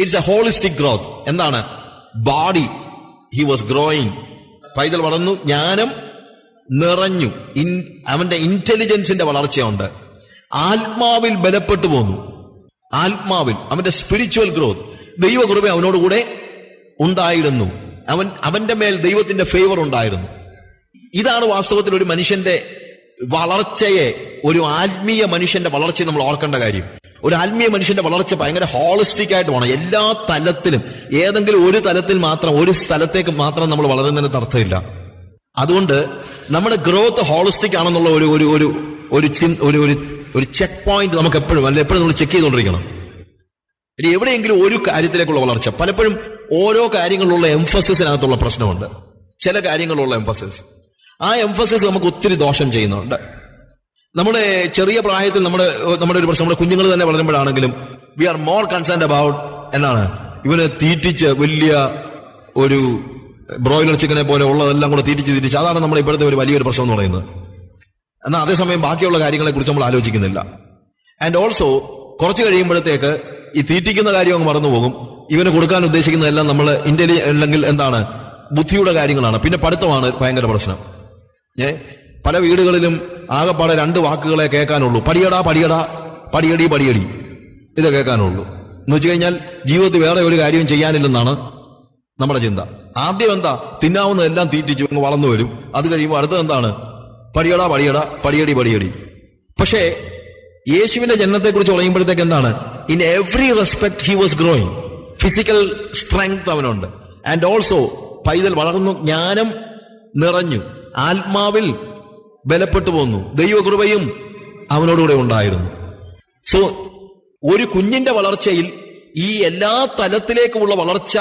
It's a holistic growth എന്താണ്? Body he was growing പൈതൽ വളർന്നു ജ്ഞാനം നിറഞ്ഞു. ഇൻ അവന്റെ ഇന്റലിജൻസിന്റെ വളർച്ചയുണ്ട്. ആത്മാവിൽ ബലപ്പെട്ടു പോന്നു. ആത്മാവിൽ അവന്റെ സ്പിരിച്വൽ ഗ്രോത്ത് ദൈവകൃപ അവനോടുകൂടെ ഉണ്ടായിരുന്നു. അവൻ അവന്റെ മേൽ ദൈവത്തിന്റെ ഫേവർ ഉണ്ടായിരുന്നു. ഇതാണ് വാസ്തവത്തിൽ ഒരു മനുഷ്യന്റെ വളർച്ചയെ ഒരു ആത്മീയ മനുഷ്യന്റെ വളർച്ചയെ നമ്മൾ ഓർക്കേണ്ട കാര്യം. ഒരു ആത്മീയ മനുഷ്യന്റെ വളർച്ച ഭയങ്കര ഹോളിസ്റ്റിക് ആയിട്ട് വേണം. എല്ലാ തലത്തിലും ഏതെങ്കിലും ഒരു തലത്തിൽ മാത്രം ഒരു സ്ഥലത്തേക്ക് മാത്രം നമ്മൾ വളരുന്നതിന് അർത്ഥമില്ല അതുകൊണ്ട് നമ്മുടെ ഗ്രോത്ത് ഹോളിസ്റ്റിക് ആണെന്നുള്ള ഒരു ഒരു ഒരു ഒരു ഒരു ഒരു ഒരു ചെക്ക് പോയിന്റ് നമുക്ക് എപ്പോഴും അല്ലെ എപ്പോഴും നമ്മൾ ചെക്ക് ചെയ്തുകൊണ്ടിരിക്കണം. ഇനി എവിടെയെങ്കിലും ഒരു കാര്യത്തിലേക്കുള്ള വളർച്ച. പലപ്പോഴും ഓരോ കാര്യങ്ങളിലുള്ള എംഫസിസിനകത്തുള്ള പ്രശ്നമുണ്ട്. ചില കാര്യങ്ങളിലുള്ള എംഫസിസ് ആ എംഫസിസ് നമുക്ക് ഒത്തിരി ദോഷം ചെയ്യുന്നുണ്ട്. നമ്മുടെ ചെറിയ പ്രായത്തിൽ നമ്മുടെ നമ്മുടെ ഒരു പ്രശ്നം നമ്മുടെ കുഞ്ഞുങ്ങൾ തന്നെ വളരുമ്പോഴാണെങ്കിലും we are more concerned about എന്നാണ്. ഇവനെ തീറ്റിച്ച് വലിയ ഒരു ബ്രോയിലർ ചിക്കനെ പോലെ ഉള്ളതെല്ലാം കൂടെ തീറ്റിച്ച് തീറ്റിച്ച് അതാണ് നമ്മുടെ ഇപ്പോഴത്തെ ഒരു വലിയൊരു പ്രശ്നം എന്ന് പറയുന്നത്. എന്നാൽ അതേസമയം ബാക്കിയുള്ള കാര്യങ്ങളെ കുറിച്ച് നമ്മൾ ആലോചിക്കുന്നില്ല. ആൻഡ് ഓൾസോ കുറച്ച് കഴിയുമ്പോഴത്തേക്ക് ഈ തീറ്റിക്കുന്ന കാര്യം അങ്ങ് മറന്നുപോകും ഇവന് കൊടുക്കാൻ ഉദ്ദേശിക്കുന്നതെല്ലാം നമ്മൾ ഇന്ത്യയിൽ അല്ലെങ്കിൽ എന്താണ് ബുദ്ധിയുടെ കാര്യങ്ങളാണ്. പിന്നെ പഠിത്തമാണ് ഭയങ്കര പ്രശ്നം. ഏ? പല വീടുകളിലും ആകെപ്പാടെ രണ്ട് വാക്കുകളെ കേൾക്കാനുള്ളൂ. പടിയടാ പടിയടാ. പടിയടി പടിയടി. ഇത് കേൾക്കാനുള്ളൂ. എന്ന് വെച്ച് കഴിഞ്ഞാൽ ജീവിതത്തിൽ വേറെ ഒരു കാര്യവും ചെയ്യാനില്ലെന്നാണ് നമ്മുടെ ചിന്ത. ആദ്യം എന്താ? തിന്നാവുന്നതെല്ലാം തീറ്റിച്ചു വളർന്നു വരും. അത് കഴിയുമ്പോൾ അടുത്തത് എന്താണ്? പടിയടാ പടിയടാ. പടിയടി പടിയടി. പക്ഷേ യേശുവിന്റെ ജനനത്തെക്കുറിച്ച് പറയുമ്പോഴത്തേക്ക് എന്താണ്? In every respect he was growing physical strength അവനുണ്ട്. ആൻഡ് ഓൾസോ പൈതൽ വളർന്നു ജ്ഞാനം നിറഞ്ഞു. ആത്മാവിൽ ബലപ്പെട്ടു പോന്നു. ദൈവകൃപയും അവനോടുകൂടെ ഉണ്ടായിരുന്നു. സോ ഒരു കുഞ്ഞിന്റെ വളർച്ചയിൽ ഈ എല്ലാ തലത്തിലേക്കുമുള്ള വളർച്ച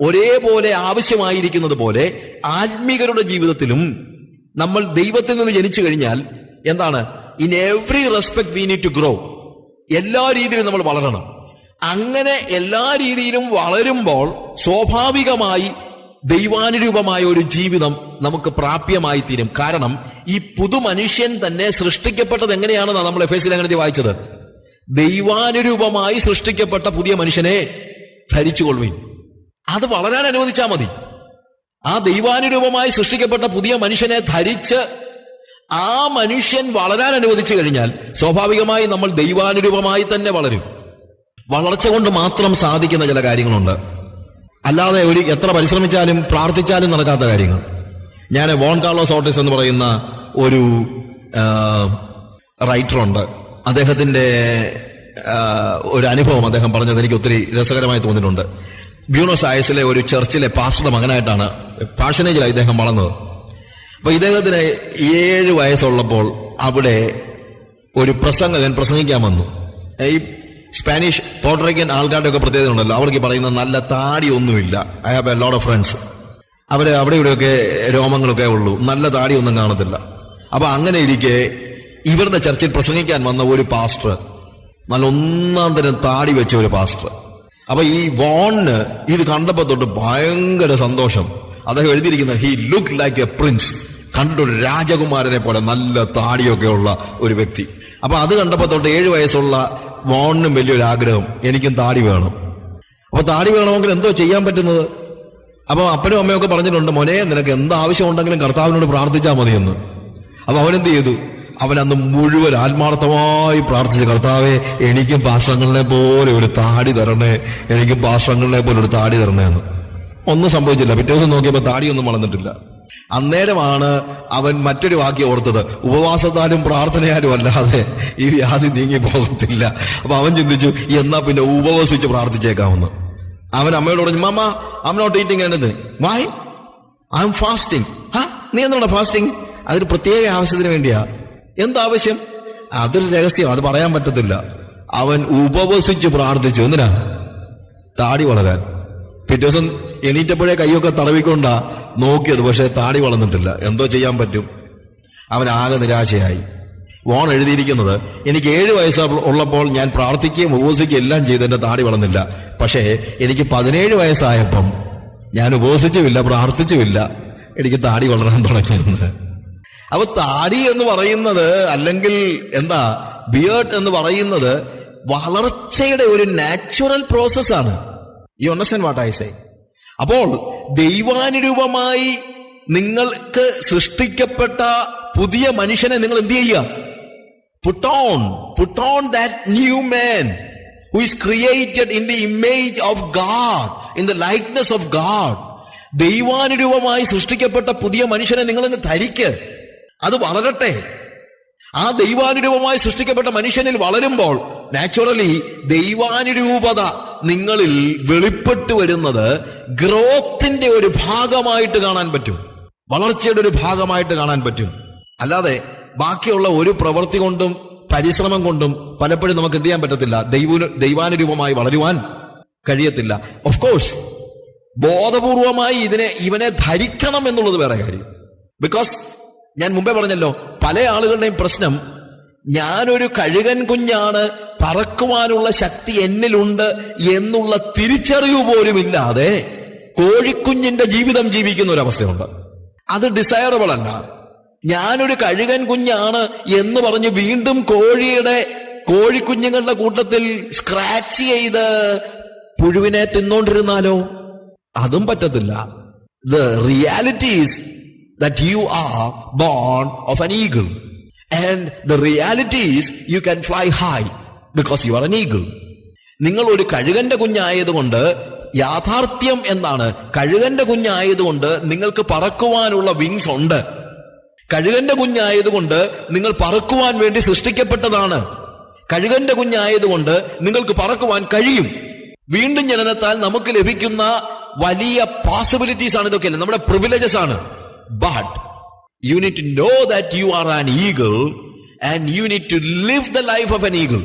ഒരേപോലെ ആവശ്യമായിരിക്കുന്നത് പോലെ ആത്മീകരുടെ ജീവിതത്തിലും നമ്മൾ ദൈവത്തിൽ നിന്ന് ജനിച്ചു കഴിഞ്ഞാൽ എന്താണ്? In every respect we need to grow എല്ലാ രീതിയിലും നമ്മൾ വളരണം. അങ്ങനെ എല്ലാ രീതിയിലും വളരുമ്പോൾ സ്വാഭാവികമായി ദൈവാനുരൂപമായ ഒരു ജീവിതം നമുക്ക് പ്രാപ്യമായി തീരും കാരണം ഈ പുതു മനുഷ്യൻ തന്നെ സൃഷ്ടിക്കപ്പെട്ടത് എങ്ങനെയാണെന്നാണ് നമ്മൾ എഫ് എസ് അങ്ങനെ വായിച്ചത്. ദൈവാനുരൂപമായി സൃഷ്ടിക്കപ്പെട്ട പുതിയ മനുഷ്യനെ ധരിച്ചുകൊള്ളുവിൻ. അത് വളരാൻ അനുവദിച്ചാൽ മതി. ആ ദൈവാനുരൂപമായി സൃഷ്ടിക്കപ്പെട്ട പുതിയ മനുഷ്യനെ ധരിച്ച് ആ മനുഷ്യൻ വളരാൻ അനുവദിച്ചു കഴിഞ്ഞാൽ സ്വാഭാവികമായി നമ്മൾ ദൈവാനുരൂപമായി തന്നെ വളരും. വളർച്ച കൊണ്ട് മാത്രം സാധിക്കുന്ന ചില കാര്യങ്ങളുണ്ട്. അല്ലാതെ ഒരു എത്ര പരിശ്രമിച്ചാലും പ്രാർത്ഥിച്ചാലും നടക്കാത്ത കാര്യങ്ങൾ. ഞാൻ വോൺ കാർലോസ് ഓട്ടിസ് എന്ന് പറയുന്ന ഒരു റൈറ്ററുണ്ട് അദ്ദേഹത്തിന്റെ ഒരു അനുഭവം അദ്ദേഹം പറഞ്ഞത് എനിക്ക് ഒത്തിരി രസകരമായി തോന്നിയിട്ടുണ്ട്. ബ്യൂണോസ് ആയസിലെ ഒരു ചർച്ചിലെ പാസ്റ്ററുടെ മകനായിട്ടാണ് പാഷനേജിലാണ് ഇദ്ദേഹം വളർന്നത്. അപ്പൊ ഇദ്ദേഹത്തിന് ഏഴ് വയസ്സുള്ളപ്പോൾ അവിടെ ഒരു പ്രസംഗകൻ പ്രസംഗിക്കാൻ വന്നു. ഈ സ്പാനിഷ് പോർട്ടറിക്കൻ ആൾക്കാരുടെ ഒക്കെ പ്രത്യേകത ഉണ്ടല്ലോ. അവർക്ക് പറയുന്ന നല്ല താടി ഒന്നുമില്ല. I have a lot of friends അവർ അവിടെ ഇവിടെയൊക്കെ രോമങ്ങളൊക്കെ ഉള്ളൂ. നല്ല താടി ഒന്നും കാണത്തില്ല. അപ്പൊ അങ്ങനെ ഇരിക്കെ ഇവരുടെ ചർച്ചിൽ പ്രസംഗിക്കാൻ വന്ന ഒരു പാസ്റ്റർ നല്ല ഒന്നാം തരം താടി വെച്ച ഒരു പാസ്റ്റർ അപ്പൊ ഈ വോണിന് ഇത് കണ്ടപ്പോ തൊട്ട് ഭയങ്കര സന്തോഷം. അദ്ദേഹം എഴുതിയിരിക്കുന്ന he look like a prince കണ്ടിട്ടൊരു രാജകുമാരനെ പോലെ നല്ല താടിയൊക്കെ ഉള്ള ഒരു വ്യക്തി. അപ്പൊ അത് കണ്ടപ്പോ തൊട്ട് ഏഴു വയസ്സുള്ള വോണിനും വലിയൊരു ആഗ്രഹം എനിക്കും താടി വേണം. അപ്പൊ താടി വേണമെങ്കിൽ എന്തോ ചെയ്യാൻ പറ്റുന്നത്? അപ്പൊ അപ്പനും അമ്മയൊക്കെ പറഞ്ഞിട്ടുണ്ട് മോനെ നിനക്ക് എന്ത് ആവശ്യമുണ്ടെങ്കിലും കർത്താവിനോട് പ്രാർത്ഥിച്ചാൽ മതിയെന്ന്. അപ്പൊ അവനെന്ത് ചെയ്തു? അവൻ അന്ന് മുഴുവൻ ആത്മാർത്ഥമായി പ്രാർത്ഥിച്ചു കർത്താവെ എനിക്കും പാശ്രങ്ങളിനെ പോലെ ഒരു താടി തരണേ എനിക്കും പാശ്രങ്ങളിനെ പോലെ ഒരു താടി തരണേ എന്ന് ഒന്നും സംഭവിച്ചില്ല. പിറ്റേ ദിവസം നോക്കിയപ്പോൾ താടിയൊന്നും വളർന്നിട്ടില്ല. അന്നേരമാണ് അവൻ മറ്റൊരു വാക്യം ഓർത്തത് ഉപവാസത്താലും പ്രാർത്ഥനയാലും അല്ലാതെ ഈ വ്യാധി നീങ്ങി പോകത്തില്ല. അപ്പൊ അവൻ ചിന്തിച്ചു എന്നാ പിന്നെ ഉപവസിച്ച് പ്രാർത്ഥിച്ചേക്കാമെന്ന്. അവൻ അമ്മയോട് പറഞ്ഞു മാമ ഐ നോട്ട് ഈറ്റിംഗ് എന്നത് വൈ ഐ എം ഫാസ്റ്റിംഗ് ഹാ? നീ എന്താണ് ഫാസ്റ്റിംഗ് അതൊരു പ്രത്യേക ആവശ്യത്തിന് വേണ്ടിയാ. എന്താവശ്യം അതൊരു രഹസ്യം അത് പറയാൻ പറ്റത്തില്ല. അവൻ ഉപവസിച്ച് പ്രാർത്ഥിച്ചു. എന്തിനാ? താടി വളരാൻ. പിറ്റേ ദിവസം എണീറ്റപ്പോഴേ കൈയൊക്കെ തടവിക്കൊണ്ടാ നോക്കിയത് പക്ഷേ താടി വളർന്നിട്ടില്ല. എന്തോ ചെയ്യാൻ പറ്റും. അവൻ ആകെ നിരാശയായി. വോൺ എഴുതിയിരിക്കുന്നത് എനിക്ക് ഏഴ് വയസ്സ് ഉള്ളപ്പോൾ ഞാൻ പ്രാർത്ഥിക്കുകയും ഉപവസിക്കുകയും എല്ലാം ചെയ്ത് എന്റെ താടി വളർന്നില്ല. പക്ഷേ എനിക്ക് പതിനേഴ് വയസ്സായപ്പം ഞാൻ ഉപവസിച്ചുമില്ല പ്രാർത്ഥിച്ചുമില്ല. എനിക്ക് താടി വളരാൻ തുടങ്ങിയെന്ന്. അപ്പൊ താടി എന്ന് പറയുന്നത് അല്ലെങ്കിൽ എന്താ ബിയേർഡ് എന്ന് പറയുന്നത് വളർച്ചയുടെ ഒരു നാച്ചുറൽ പ്രോസസ്സാണ് ഈ അണ്ടർസ്റ്റാൻഡ് വാട്ട് അപ്പോൾ ദൈവാനുരൂപമായി നിങ്ങൾക്ക് സൃഷ്ടിക്കപ്പെട്ട പുതിയ മനുഷ്യനെ നിങ്ങൾ എന്ത് ചെയ്യുക? Put on put on that new man who is created in the image of God in the likeness of God ദൈവാനുരൂപമായി സൃഷ്ടിക്കപ്പെട്ട പുതിയ മനുഷ്യനെ ഇന്ന് ധരിക്ക്. അത് വളരട്ടെ. ആ ദൈവാനുരൂപമായി സൃഷ്ടിക്കപ്പെട്ട മനുഷ്യനിൽ വളരുമ്പോൾ നാച്ചുറലി ദൈവാനുരൂപത നിങ്ങളിൽ വെളിപ്പെട്ടു വരുന്നത് ഗ്രോത്തിന്റെ ഒരു ഭാഗമായിട്ട് കാണാൻ പറ്റും. വളർച്ചയുടെ ഒരു ഭാഗമായിട്ട് കാണാൻ പറ്റും. അല്ലാതെ ബാക്കിയുള്ള ഒരു പ്രവൃത്തി കൊണ്ടും പരിശ്രമം കൊണ്ടും പലപ്പോഴും നമുക്ക് എന്ത് ചെയ്യാൻ പറ്റത്തില്ല? ദൈവ ദൈവാനുരൂപമായി വളരുവാൻ കഴിയത്തില്ല. ഓഫ് കോഴ്സ് ബോധപൂർവമായി ഇതിനെ ഇവനെ ധരിക്കണം എന്നുള്ളത് വേറെ കാര്യം. ബിക്കോസ് ഞാൻ മുമ്പേ പറഞ്ഞല്ലോ പല ആളുകളുടെയും പ്രശ്നം ഞാനൊരു കഴുകൻ കുഞ്ഞാണ് പറക്കുവാനുള്ള ശക്തി എന്നിലുണ്ട് എന്നുള്ള തിരിച്ചറിവ് പോലും ഇല്ലാതെ കോഴിക്കുഞ്ഞിന്റെ ജീവിതം ജീവിക്കുന്ന ഒരു അവസ്ഥയുണ്ട്. അത് ഡിസയറബിൾ അല്ല. ഞാനൊരു കഴുകൻ കുഞ്ഞാണ് എന്ന് പറഞ്ഞ് വീണ്ടും കോഴിയുടെ കോഴിക്കുഞ്ഞുങ്ങളുടെ കൂട്ടത്തിൽ സ്ക്രാച്ച് ചെയ്ത് പുഴുവിനെ തിന്നോണ്ടിരുന്നാലോ? അതും പറ്റത്തില്ല. The realities that are born of an eagle. And the reality is you can fly high because you are an eagle. നിങ്ങൾ ഒരു കഴുകന്റെ കുഞ്ഞായതുകൊണ്ട് യാഥാർത്ഥ്യം എന്താണ് കഴുകന്റെ കുഞ്ഞായതുകൊണ്ട് നിങ്ങൾക്ക് പറക്കുവാനുള്ള വിങ്സ് ഉണ്ട്. കഴുകന്റെ കുഞ്ഞായതുകൊണ്ട് നിങ്ങൾ പറക്കുവാൻ വേണ്ടി സൃഷ്ടിക്കപ്പെട്ടതാണ്. കഴുകന്റെ കുഞ്ഞായതുകൊണ്ട് നിങ്ങൾക്ക് പറക്കുവാൻ കഴിയും. വീണ്ടും ജനനത്താൽ നമുക്ക് ലഭിക്കുന്ന വലിയ പോസിബിലിറ്റീസ് ആണ് ഇതൊക്കെ നമ്മുടെ പ്രിവിലേജസ് ആണ്. But you need to know that you are an eagle and you need to live the life of an eagle.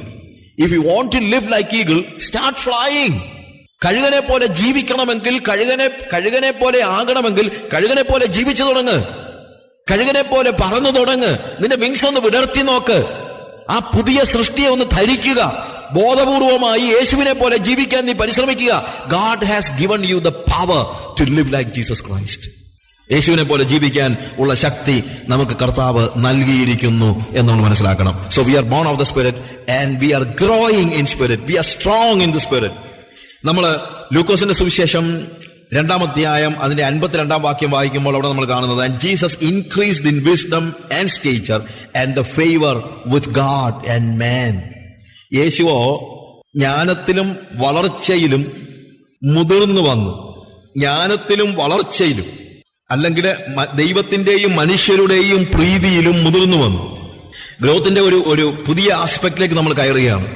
If you want to live like eagle start flying കഴുകനെ പോലെ ജീവിക്കണമെങ്കിൽ കഴുകനെ കഴുകനെ പോലെ ആകണമെങ്കിൽ കഴുകനെ പോലെ ജീവിച്ചു തുടങ്ങ്. കഴുകനെ പോലെ പറന്നു തുടങ്ങ്. നിന്റെ വിങ്സ് ഒന്ന് വിടർത്തി നോക്ക്. ആ പുതിയ സൃഷ്ടിയെ ഒന്ന് ധരിക്കുക. ബോധപൂർവമായി യേശുവിനെ പോലെ ജീവിക്കാൻ നീ പരിശ്രമിക്കുക. God has given you the power to live like Jesus Christ യേശുവിനെ പോലെ ജീവിക്കാൻ ഉള്ള ശക്തി നമുക്ക് കർത്താവ് നൽകിയിരിക്കുന്നു എന്ന് നമ്മൾ മനസ്സിലാക്കണം. So we are born of the spirit and we are growing in spirit we are strong in the spirit നമ്മൾ ലൂക്കോസിന്റെ സുവിശേഷം രണ്ടാം അധ്യായം അതിന്റെ അൻപത്തിരണ്ടാം വാക്യം വായിക്കുമ്പോൾ അവിടെ നമ്മൾ കാണുന്നത് and Jesus increased in wisdom and stature and the favour with God and man യേശുവോ ജ്ഞാനത്തിലും വളർച്ചയിലും മുതിർന്നു വന്നു. ജ്ഞാനത്തിലും വളർച്ചയിലും അല്ലെങ്കിൽ ദൈവത്തിന്റെയും മനുഷ്യരുടെയും പ്രീതിയിലും മുതിർന്നു വന്നു. ഗ്രോത്തിന്റെ ഒരു ഒരു പുതിയ ആസ്പെക്റ്റിലേക്ക് നമ്മൾ കയറുകയാണ്.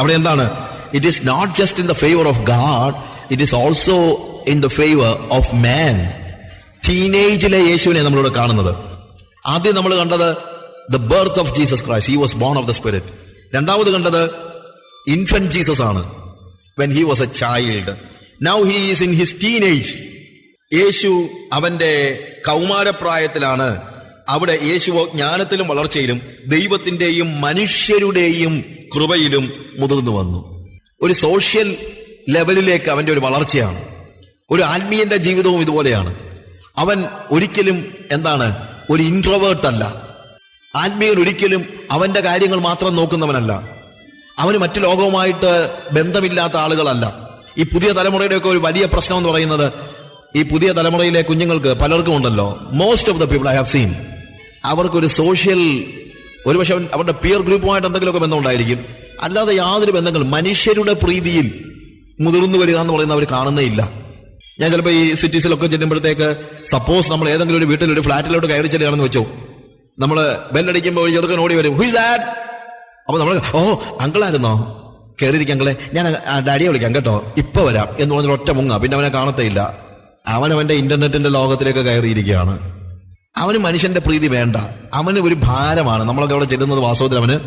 അവിടെ എന്താണ്? It is not just in the favour of God it is also in the favour of man ടീനേജിലെ യേശുവിനെ നമ്മളിവിടെ കാണുന്നത്. ആദ്യം നമ്മൾ കണ്ടത് the birth of Jesus Christ he was born of the spirit രണ്ടാമത് കണ്ടത് ഇൻഫന്റ് ജീസസ് ആണ്. When he was a child now he is in his teenage യേശു അവന്റെ കൗമാരപ്രായത്തിലാണ്. അവിടെ യേശുവോ ജ്ഞാനത്തിലും വളർച്ചയിലും ദൈവത്തിന്റെയും മനുഷ്യരുടെയും കൃപയിലും മുതിർന്നു വന്നു. ഒരു സോഷ്യൽ ലെവലിലേക്ക് അവന്റെ ഒരു വളർച്ചയാണ്. ഒരു ആത്മീയന്റെ ജീവിതവും ഇതുപോലെയാണ്. അവൻ ഒരിക്കലും എന്താണ്? ഒരു ഇൻട്രോവേർട്ട് അല്ല. ആത്മീയൻ ഒരിക്കലും അവന്റെ കാര്യങ്ങൾ മാത്രം നോക്കുന്നവനല്ല. അവന് മറ്റു ലോകവുമായിട്ട് ബന്ധമില്ലാത്ത ആളുകളല്ല. ഈ പുതിയ തലമുറയുടെയൊക്കെ ഒരു വലിയ പ്രശ്നം എന്ന് പറയുന്നത് ഈ പുതിയ തലമുറയിലെ കുഞ്ഞുങ്ങൾക്ക് പലർക്കും ഉണ്ടല്ലോ most of the people I have seen അവർക്കൊരു സോഷ്യൽ ഒരുപക്ഷെ അവരുടെ പിയർ ഗ്രൂപ്പുമായിട്ട് എന്തെങ്കിലുമൊക്കെ ബന്ധം ഉണ്ടായിരിക്കും അല്ലാതെ യാതൊരു ബന്ധങ്ങൾ മനുഷ്യരുടെ പ്രീതിയിൽ മുതിർന്നു വരിക എന്ന് പറയുന്നത് അവർ കാണുന്നേ ഇല്ല. ഞാൻ ചിലപ്പോൾ ഈ സിറ്റീസിലൊക്കെ ചെല്ലുമ്പോഴത്തേക്ക് സപ്പോസ് നമ്മൾ ഏതെങ്കിലും ഒരു വീട്ടിൽ ഒരു ഫ്ലാറ്റിലോട്ട് കയറി ചെല്ലുകയാണെന്ന് വെച്ചോ. നമ്മൾ ബെല്ലടിക്കുമ്പോൾ ചെറുക്കൻ ഓടി വരും. ഹുസ് ദാറ്റ് അപ്പൊ നമ്മൾ ഓ അങ്കിളായിരുന്നോ? കയറിയിരിക്കും ഞാൻ ഡാഡിയെ വിളിക്കാം കേട്ടോ. ഇപ്പൊ വരാം. എന്ന് പറഞ്ഞൊരു ഒറ്റ മുങ്ങ. പിന്നെ അവനെ കാണത്തേ ഇല്ല. അവൻ അവന്റെ ഇന്റർനെറ്റിന്റെ ലോകത്തിലേക്ക് കയറിയിരിക്കുകയാണ്. അവന് മനുഷ്യന്റെ പ്രീതി വേണ്ട. അവന് ഒരു ഭാരമാണ്. നമ്മളൊക്കെ അവിടെ ചെല്ലുന്നത് വാസ്തവത്തിൽ അവന്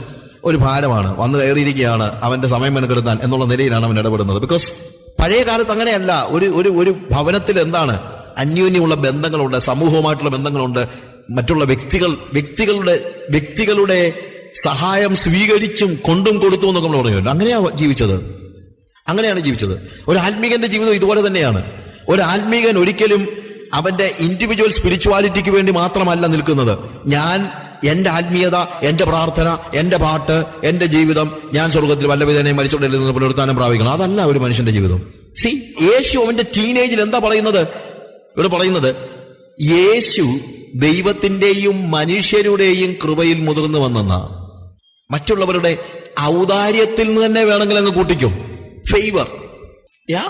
ഒരു ഭാരമാണ്. വന്ന് കയറിയിരിക്കുകയാണ് അവന്റെ സമയം മെനക്കെടുത്താൻ എന്നുള്ള നിലയിലാണ് അവൻ ഇടപെടുന്നത്. ബിക്കോസ് പഴയ കാലത്ത് അങ്ങനെയല്ല. ഒരു ഒരു ഒരു ഭവനത്തിൽ എന്താണ്? അന്യോന്യമുള്ള ബന്ധങ്ങളുണ്ട് സമൂഹവുമായിട്ടുള്ള ബന്ധങ്ങളുണ്ട്. മറ്റുള്ള വ്യക്തികൾ വ്യക്തികളുടെ വ്യക്തികളുടെ സഹായം സ്വീകരിച്ചും കൊണ്ടും കൊടുത്തു എന്നൊക്കെ നമ്മൾ പറഞ്ഞു അങ്ങനെയാണ് ജീവിച്ചത്. അങ്ങനെയാണ് ജീവിച്ചത്. ഒരു ആത്മീകന്റെ ജീവിതം ഇതുപോലെ തന്നെയാണ്. ഒരു ആത്മീകൻ ഒരിക്കലും അവന്റെ ഇൻഡിവിജ്വൽ സ്പിരിച്വാലിറ്റിക്ക് വേണ്ടി മാത്രമല്ല നിൽക്കുന്നത്. ഞാൻ എന്റെ ആത്മീയത എന്റെ പ്രാർത്ഥന എന്റെ പാട്ട് എന്റെ ജീവിതം ഞാൻ സ്വർഗത്തിൽ വല്ലവിധനെ മരിച്ചുകൊണ്ടിരുന്ന പുനരുത്ഥാനം പ്രാപിക്കണം. അതല്ല ഒരു മനുഷ്യന്റെ ജീവിതം. സി യേശു അവന്റെ ടീനേജിൽ എന്താ പറയുന്നത്? ഇവിടെ പറയുന്നത് യേശു ദൈവത്തിന്റെയും മനുഷ്യരുടെയും കൃപയിൽ മുതിർന്നു വന്നെന്ന. മറ്റുള്ളവരുടെ ഔദാര്യത്തിൽ നിന്ന് തന്നെ വേണമെങ്കിൽ അങ്ങ് കൂട്ടിക്കും. ഫേവർ യാ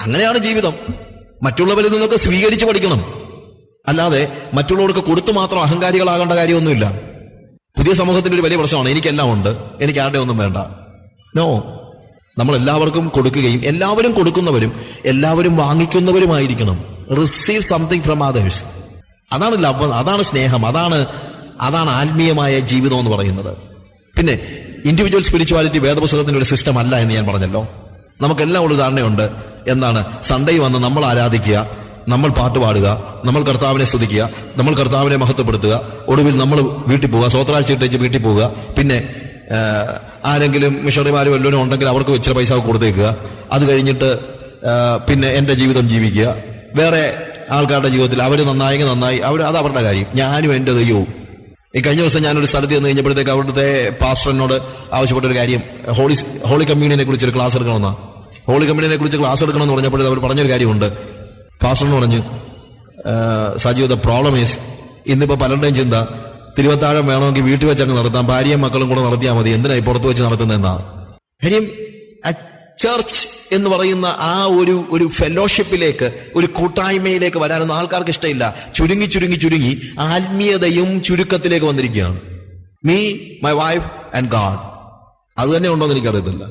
അങ്ങനെയാണ് ജീവിതം. മറ്റുള്ളവരിൽ നിന്നൊക്കെ സ്വീകരിച്ച് പഠിക്കണം. അല്ലാതെ മറ്റുള്ളവർക്ക് കൊടുത്തു മാത്രം അഹങ്കാരികളാകേണ്ട കാര്യമൊന്നുമില്ല. പുതിയ സമൂഹത്തിന്റെ ഒരു വലിയ പ്രശ്നമാണ്. എനിക്കെല്ലാം ഉണ്ട്. എനിക്ക് ആരുടെ ഒന്നും വേണ്ട. നോ നമ്മൾ എല്ലാവർക്കും കൊടുക്കുകയും എല്ലാവരും കൊടുക്കുന്നവരും എല്ലാവരും വാങ്ങിക്കുന്നവരുമായിരിക്കണം. റിസീവ് സംതിങ് ഫ്രം അതേഴ്സ് അതാണ് ലവ് അതാണ് സ്നേഹം. അതാണ് അതാണ് ആത്മീയമായ ജീവിതം എന്ന് പറയുന്നത്. പിന്നെ ഇൻഡിവിജ്വൽ സ്പിരിച്വാലിറ്റി വേദപുസ്തകത്തിന്റെ ഒരു സിസ്റ്റം അല്ല എന്ന് ഞാൻ പറഞ്ഞല്ലോ. നമുക്കെല്ലാം ഒരു ധാരണയുണ്ട്. എന്താണ് സൺഡേ വന്ന് നമ്മൾ ആരാധിക്കുക നമ്മൾ പാട്ട് പാടുക നമ്മൾ കർത്താവിനെ സ്തുതിക്കുക നമ്മൾ കർത്താവിനെ മഹത്വപ്പെടുത്തുക ഒടുവിൽ നമ്മൾ വീട്ടിൽ പോവുക സ്വത്രാഴ്ച ഇട്ടേച്ച് വീട്ടിൽ പോവുക പിന്നെ ആരെങ്കിലും മിഷണറിമാരും വല്ലവരും ഉണ്ടെങ്കിൽ അവർക്ക് ഇച്ചിരി പൈസ കൊടുത്തേക്കുക. അത് കഴിഞ്ഞിട്ട് പിന്നെ എന്റെ ജീവിതം ജീവിക്കുക. വേറെ ആൾക്കാരുടെ ജീവിതത്തിൽ അവർ നന്നായെങ്കിൽ നന്നായി അവർ അത് അവരുടെ കാര്യം. ഞാനും എന്റെ ദൈവവും. ഈ കഴിഞ്ഞ ദിവസം ഞാനൊരു സ്ഥലത്ത് ചെന്ന് കഴിഞ്ഞപ്പോഴത്തേക്ക് അവിടുത്തെ പാസ്റ്ററിനോട് ആവശ്യപ്പെട്ട ഒരു കാര്യം ഹോളി ഹോളി കമ്മ്യൂണിനെ കുറിച്ച് ഒരു ക്ലാസ് എടുക്കണമെന്നാ ഹോളി കമ്പനിനെ കുറിച്ച് ക്ലാസ് എടുക്കണം എന്ന് പറഞ്ഞപ്പോൾ അവർ പറഞ്ഞൊരു കാര്യമുണ്ട്. പാസ്റ്ററിന് പറഞ്ഞു സജീവ് ദ പ്രോബ്ലം ഈസ് ഇന്നിപ്പോ പലരുടെയും ചിന്ത തിരുവത്താഴം വേണമെങ്കിൽ വീട്ടിൽ വെച്ച് അങ്ങ് നടത്താം ഭാര്യയും മക്കളും കൂടെ നടത്തിയാൽ മതി എന്തിനായി പുറത്ത് വെച്ച് നടത്തുന്നതെന്നാണ് കാര്യം ചർച്ച് എന്ന് പറയുന്ന ആ ഒരു ഒരു ഫെലോഷിപ്പിലേക്ക് ഒരു കൂട്ടായ്മയിലേക്ക് വരാനൊന്നും ആൾക്കാർക്ക് ഇഷ്ടമില്ല. ചുരുങ്ങി ചുരുങ്ങി ചുരുങ്ങി ആത്മീയതയും ചുരുക്കത്തിലേക്ക് വന്നിരിക്കുകയാണ്. Me my wife and God അത് തന്നെ ഉണ്ടോ എന്ന് എനിക്കറിയത്തില്ല.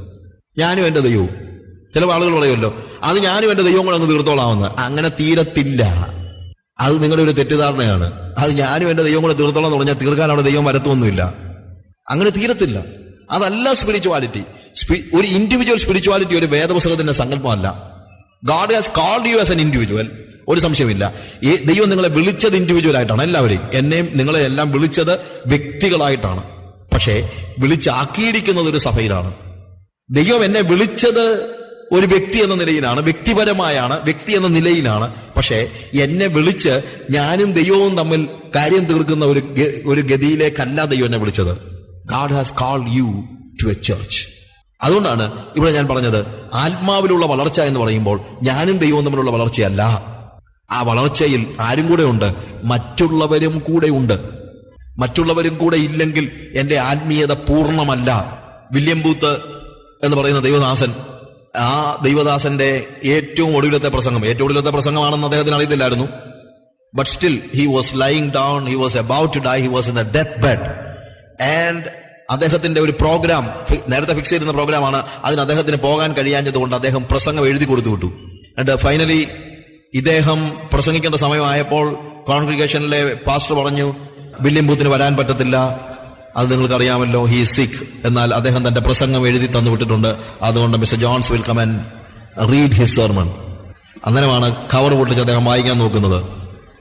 ഞാനും എന്റെ ദൈവവും. ചില ആളുകൾ പറയുമല്ലോ അത് ഞാനും എന്റെ ദൈവം കൂടെ അങ്ങ് തീർത്തോളാമെന്ന്. അങ്ങനെ തീരത്തില്ല. അത് നിങ്ങളുടെ ഒരു തെറ്റിദ്ധാരണയാണ്. അത് ഞാനും എന്റെ ദൈവം കൂടെ തീർത്തോളാം എന്ന് പറഞ്ഞാൽ തീർക്കാൻ അവിടെ ദൈവം വരത്തൊന്നുമില്ല. അങ്ങനെ തീരത്തില്ല. അതല്ല സ്പിരിച്വാലിറ്റി ഒരു ഇൻഡിവിജ്വൽ സ്പിരിച്വാലിറ്റി ഒരു വേദപുസ്തകത്തിന്റെ സങ്കല്പമല്ല. God has called you as an individual ഒരു സംശയമില്ല ഈ ദൈവം നിങ്ങളെ വിളിച്ചത് ഇൻഡിവിജ്വൽ ആയിട്ടാണ് എല്ലാവരെയും. എന്നെയും നിങ്ങളെ എല്ലാം വിളിച്ചത് വ്യക്തികളായിട്ടാണ്. പക്ഷേ വിളിച്ചാക്കിയിരിക്കുന്നത് ഒരു സഭയിലാണ്. ദൈവം എന്നെ വിളിച്ചത് ഒരു വ്യക്തി എന്ന നിലയിലാണ് വ്യക്തിപരമായാണ് വ്യക്തി എന്ന നിലയിലാണ്. പക്ഷേ എന്നെ വിളിച്ച് ഞാനും ദൈവവും തമ്മിൽ കാര്യം തീർക്കുന്ന ഒരു ഒരു ഗതിയിലേക്കല്ല ദൈവം എന്നെ വിളിച്ചത്. God has call you to a church അതുകൊണ്ടാണ് ഇവിടെ ഞാൻ പറഞ്ഞത് ആത്മാവിലുള്ള വളർച്ച എന്ന് പറയുമ്പോൾ ഞാനും ദൈവവും തമ്മിലുള്ള വളർച്ചയല്ല. ആ വളർച്ചയിൽ ആരും കൂടെ ഉണ്ട് മറ്റുള്ളവരും കൂടെ ഉണ്ട്. മറ്റുള്ളവരും കൂടെ ഇല്ലെങ്കിൽ എന്റെ ആത്മീയത പൂർണമല്ല. വില്യം ബൂത്ത് എന്ന് പറയുന്ന ദൈവദാസൻ ആ ദൈവദാസന്റെ ഏറ്റവും ഒടുവിലത്തെ പ്രസംഗം. ഏറ്റവും ഒടുവിലത്തെ പ്രസംഗമാണെന്ന് അദ്ദേഹത്തിന് അറിയത്തില്ലായിരുന്നു. But still he was lying down he was about to die he was in the death bed and അദ്ദേഹത്തിന്റെ ഒരു പ്രോഗ്രാം നേരത്തെ ഫിക്സ് ചെയ്തിരുന്ന പ്രോഗ്രാമാണ് അതിന് അദ്ദേഹത്തിന് പോകാൻ കഴിയാഞ്ഞത് കൊണ്ട് അദ്ദേഹം പ്രസംഗം എഴുതി കൊടുത്തു വിട്ടു. ആൻഡ് ഫൈനലി ഇദ്ദേഹം പ്രസംഗിക്കേണ്ട സമയമായപ്പോൾ കോൺഗ്രിഗേഷനിലെ പാസ്റ്റർ പറഞ്ഞു വില്യം ബൂത്തിന് വരാൻ പറ്റത്തില്ല. അത് നിങ്ങൾക്ക് അറിയാമല്ലോ ഹി സിഖ് എന്നാൽ അദ്ദേഹം തന്റെ പ്രസംഗം എഴുതി തന്നു വിട്ടിട്ടുണ്ട് അതുകൊണ്ട് mister Jones will come and read his sermon അന്നേരമാണ് കവർ പൊട്ടിച്ച് അദ്ദേഹം വായിക്കാൻ നോക്കുന്നത്.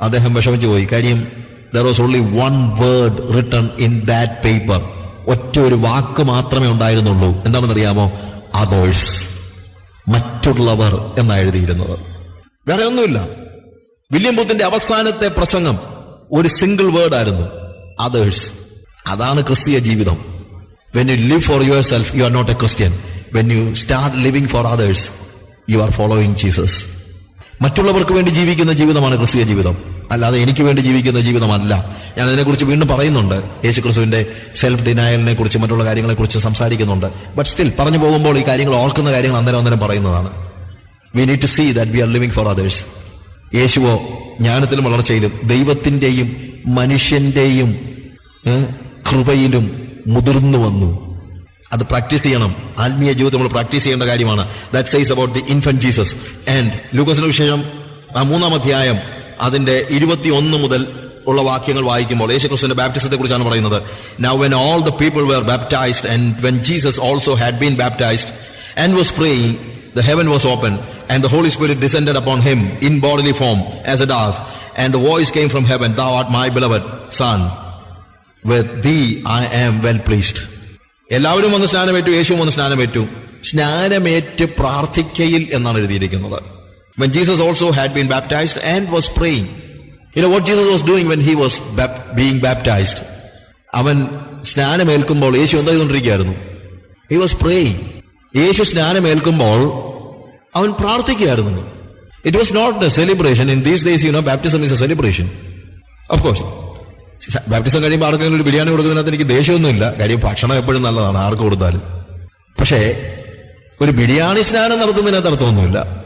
അദ്ദേഹം വിഷമിച്ചു പോയി. കാര്യം there was only one word written in that paper ഒറ്റ ഒരു വാക്ക് മാത്രമേ ഉണ്ടായിരുന്നുള്ളൂ. എന്താണെന്നറിയാമോ? അതേഴ്സ് മറ്റുള്ളവർ എന്നാണ് എഴുതിയിരുന്നത്. വേറെ ഒന്നുമില്ല. വില്യം ബുദ്ധിന്റെ അവസാനത്തെ പ്രസംഗം ഒരു സിംഗിൾ വേർഡ് ആയിരുന്നു. അതേഴ്സ് അതാണ് ക്രിസ്തീയ ജീവിതം. When you live for yourself you are not a Christian when you start living for others you are following Jesus മറ്റുള്ളവർക്ക് വേണ്ടി ജീവിക്കുന്ന ജീവിതമാണ് ക്രിസ്തീയ ജീവിതം. അല്ലാതെ എനിക്ക് വേണ്ടി ജീവിക്കുന്ന ജീവിതമല്ല. ഞാൻ അതിനെക്കുറിച്ച് വീണ്ടും പറയുന്നുണ്ട്. യേശു ക്രിസ്തുവിന്റെ സെൽഫ് ഡിനായലിനെ കുറിച്ച് മറ്റുള്ള കാര്യങ്ങളെ കുറിച്ച് സംസാരിക്കുന്നുണ്ട്. ബട്ട് സ്റ്റിൽ പറഞ്ഞു പോകുമ്പോൾ ഈ കാര്യങ്ങൾ ഓർക്കുന്ന കാര്യങ്ങൾ അന്നേരം അന്നേരം പറയുന്നതാണ്. We need to see that we are living for others യേശുവോ ജ്ഞാനത്തിലും വളർച്ചയിലും ദൈവത്തിന്റെയും മനുഷ്യന്റെയും ഏ, കൃപയിലും മുതിർന്നു വന്നു. അത് പ്രാക്ടീസ് ചെയ്യണം. ആത്മീയ ജീവിതം നമ്മൾ പ്രാക്ടീസ് ചെയ്യേണ്ട കാര്യമാണ്. That says about the infant Jesus and ലൂക്കസിന് വിശേഷം ആ മൂന്നാം അധ്യായം അതിന്റെ ഇരുപത്തി ഒന്ന് മുതൽ ഉള്ള വാക്യങ്ങൾ വായിക്കുമ്പോൾ യേശുക്രിസ്തുവിന്റെ ബാപ്റ്റിസത്തെ കുറിച്ചാണ് പറയുന്നത്. Now when all the people were baptised and when Jesus also had been baptised and was praying the heaven was open and the holy spirit descended upon him in bodily form as a dove and the voice came from heaven thou art my beloved son. With thee I am well pleased. എല്ലാവരും വന്ന് സ്നാനമേറ്റു യേശുവും വന്ന് സ്നാനമേറ്റു. സ്നാനമേറ്റ് പ്രാർത്ഥിക്കയിൽ എന്നാണ് എഴുതിയിരിക്കുന്നത്. When Jesus also had been baptized and was praying you know what Jesus was doing when he was bap- being അവൻ സ്നാനമേൽക്കുമ്പോൾ യേശു എന്താ ചെയ്തുകൊണ്ടിരിക്കുകയായിരുന്നു? ഹി വാസ് പ്രേയിങ് യേശു സ്നാനമേൽക്കുമ്പോൾ അവൻ പ്രാർത്ഥിക്കുകയായിരുന്നു. It was not a celebration in these days you know baptism is a celebration of course baptism കഴിയുമ്പോൾ ആർക്കെങ്കിലും ഒരു ബിരിയാണി കൊടുക്കുന്നതിനകത്ത് എനിക്ക് ദേഷ്യമൊന്നുമില്ല. കാര്യം ഭക്ഷണം എപ്പോഴും നല്ലതാണ് ആർക്ക് കൊടുത്താലും. പക്ഷേ ഒരു ബിരിയാണി സ്നാനം നടത്തുന്നതിനകത്ത് അർത്ഥമൊന്നുമില്ല.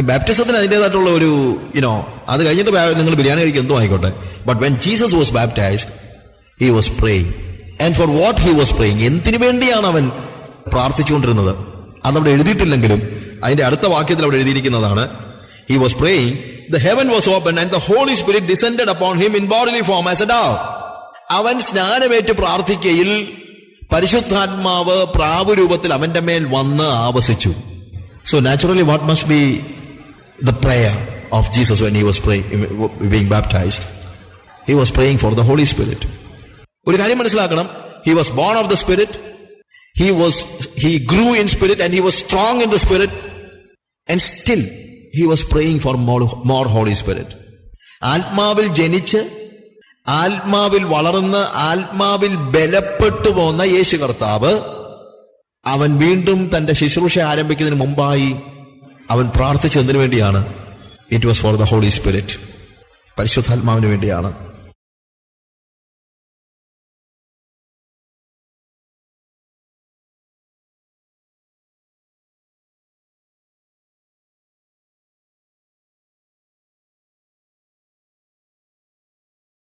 ബാപ്റ്റിസത്തിന് അതിന്റെതായിട്ടുള്ള ഒരു യുനോ അത് കഴിഞ്ഞിട്ട് നിങ്ങൾ ബിരിയാണി കഴിക്കും എന്തോ ആയിക്കോട്ടെ. But when Jesus was baptised he was praying and for what he was praying എന്തിനു വേണ്ടിയാണ് അവൻ പ്രാർത്ഥിച്ചുകൊണ്ടിരുന്നത്? അതവിടെ എഴുതിയിട്ടില്ലെങ്കിലും അതിന്റെ അടുത്ത വാക്യത്തിൽ അവിടെ എഴുതിയിരിക്കുന്നതാണ് he was praying the heaven was open and the holy spirit descended upon him in bodily form as a dove. അവൻ സ്നാനമേറ്റ് പ്രാർത്ഥിക്കയിൽ പരിശുദ്ധാത്മാവ് പ്രാവുരൂപത്തിൽ അവന്റെ മേൽ വന്ന് ആവസിച്ചു. So naturally what must be the prayer of Jesus when he was praying, baptised he was praying for the holy spirit Spirit. ഒരു കാര്യം മനസ്സിലാക്കണം. He was born of the spirit he was he grew in Spirit and he was strong in the Spirit and still he was praying for more Holy Spirit ആത്മാവിൽ ജനിച്ച് ആത്മാവിൽ വളർന്ന് ആത്മാവിൽ ബലപ്പെട്ടു പോന്ന യേശു കർത്താവ് അവൻ വീണ്ടും തന്റെ ശുശ്രൂഷ ആരംഭിക്കുന്നതിന് മുമ്പായി അവൻ പ്രാർത്ഥിച്ചതിനു വേണ്ടിയാണ്. It was for the holy spirit പരിശുദ്ധാത്മാവിന് വേണ്ടിയാണ്.